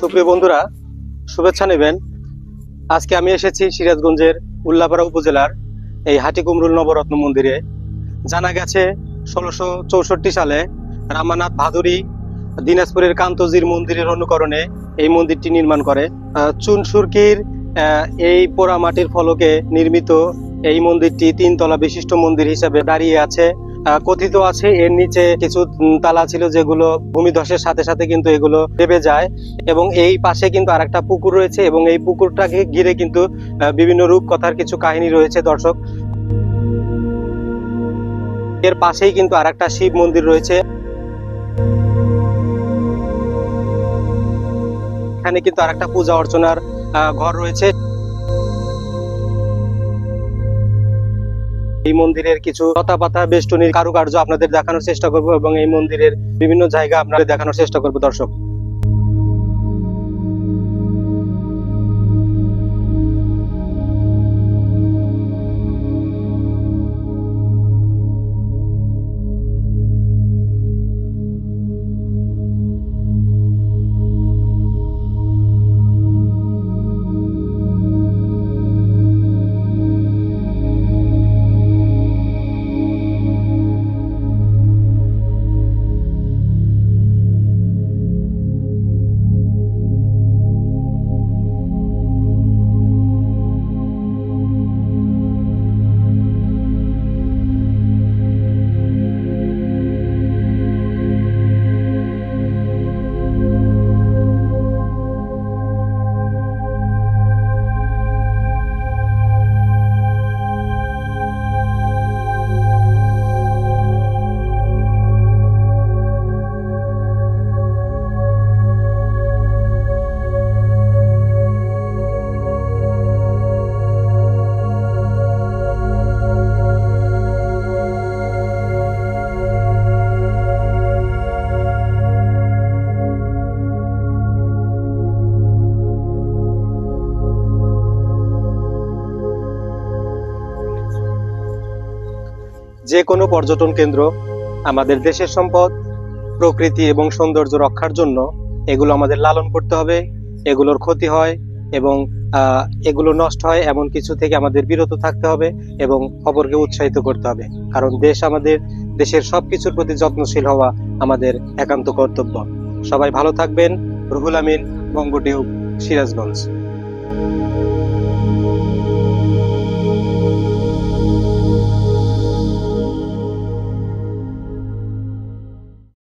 সুপ্রিয় বন্ধুরা, শুভেচ্ছা নেবেন। আজকে আমি এসেছি সিরাজগঞ্জের উল্লাপাড়া উপজেলার এই হাটিকুমরুল নবরত্ন মন্দিরে। জানা গেছে ষোলোশো চৌষট্টি সালে রামানাথ ভাদুরী দিনাজপুরের কান্তজির মন্দিরের অনুকরণে এই মন্দিরটি নির্মাণ করে। চুন সুরকির এই পোড়ামাটির ফলকে নির্মিত এই মন্দিরটি তিনতলা বিশিষ্ট মন্দির হিসেবে দাঁড়িয়ে আছে। কথিত আছে, এর নিচে কিছু তালা ছিল যেগুলো ভূমিধসের সাথে সাথে কিন্তু এগুলো দেবে যায় এবং এই পাশে কিন্তু আরেকটা পুকুর রয়েছে এবং এই পুকুরটাকে ঘিরে কিন্তু বিভিন্ন রূপকথার কিছু কাহিনী রয়েছে, দর্শক। এর পাশেই কিন্তু আরেকটা শিব মন্দির রয়েছে। এখানে কিন্তু আরেকটা পূজা অর্চনার ঘর রয়েছে। এই মন্দিরের কিছু লতা পাতা বেষ্টনীর কারুকার্য আপনাদের দেখানোর চেষ্টা করব এবং এই মন্দিরের বিভিন্ন জায়গা আপনাদের দেখানোর চেষ্টা করব, দর্শক। যে কোনো পর্যটন কেন্দ্র, আমাদের দেশের সম্পদ, প্রকৃতি এবং সৌন্দর্য রক্ষার জন্য এগুলো আমাদের লালন করতে হবে, এগুলোর ক্ষতি হয় এবং এগুলো নষ্ট হয় এমন কিছু থেকে আমাদের বিরত থাকতে হবে এবং অপরকে উৎসাহিত করতে হবে। কারণ দেশ আমাদের, দেশের সব কিছুর প্রতি যত্নশীল হওয়া আমাদের একান্ত কর্তব্য। সবাই ভালো থাকবেন। রুহুল আমিন বঙ্গটিউব সিরাজগঞ্জ।